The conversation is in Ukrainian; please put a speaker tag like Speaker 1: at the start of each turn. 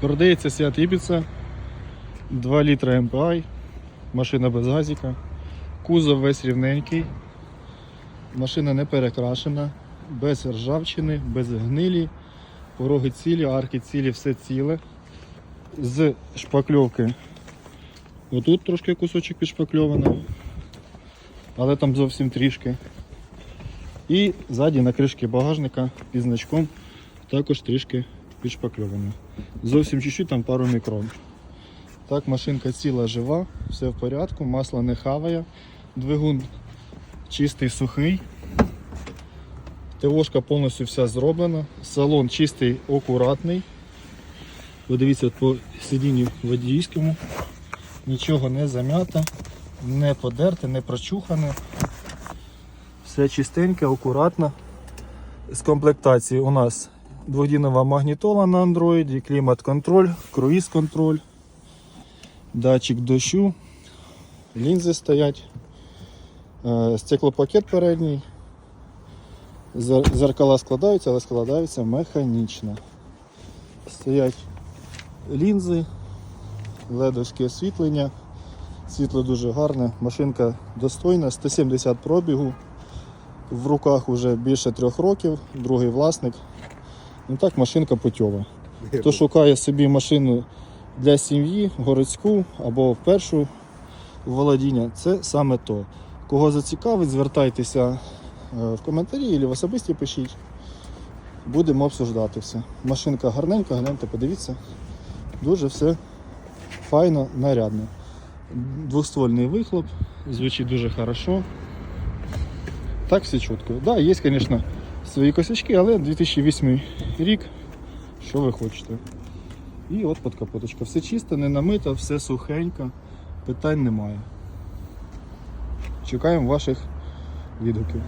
Speaker 1: Продається Seat Ibiza, 2 літра MPI, машина без газіка, кузов весь рівненький, машина не перекрашена, без ржавчини, без гнилі, пороги цілі, арки цілі, все ціле. З шпакльовки. Отут трошки кусочок підшпакльовано, але там зовсім трішки. І ззаді на кришки багажника під значком також трішки підшпакльовано. Зовсім чуть-чуть, там пару мікрон. Так, машинка ціла жива, все в порядку, масло не хаває, двигун чистий, сухий. ТОшка повністю вся зроблена, салон чистий, акуратний. Подивіться по сидінню водійському. Нічого не зам'ято, не подерте, не прочухане. Все чистеньке, акуратно. З комплектації у нас дводінова магнітола на андроїді, клімат-контроль, круїз-контроль, датчик дощу, лінзи стоять, е, стеклопакет передній. Зеркала складаються, але складаються механічно. Стоять лінзи, ледовське освітлення. Світло дуже гарне, машинка достойна, 170 пробігу. В руках вже більше трьох років, другий власник. Ну так, машинка путьова. Хто шукає собі машину для сім'ї, городську або першу володіння, це саме то. Кого зацікавить, звертайтеся е, в коментарі або в особисті пишіть. Будемо обсуждати все. Машинка гарненька, гляньте, подивіться. Дуже все файно, нарядно. Двохствольний вихлоп, звучить дуже хорошо. Так все чітко. Так, да, є, звісно, свої косячки, але 2008 рік, що ви хочете. І от подкапоточка. Все чисто, не намито, все сухенько, питань немає. Чекаємо ваших відгуків.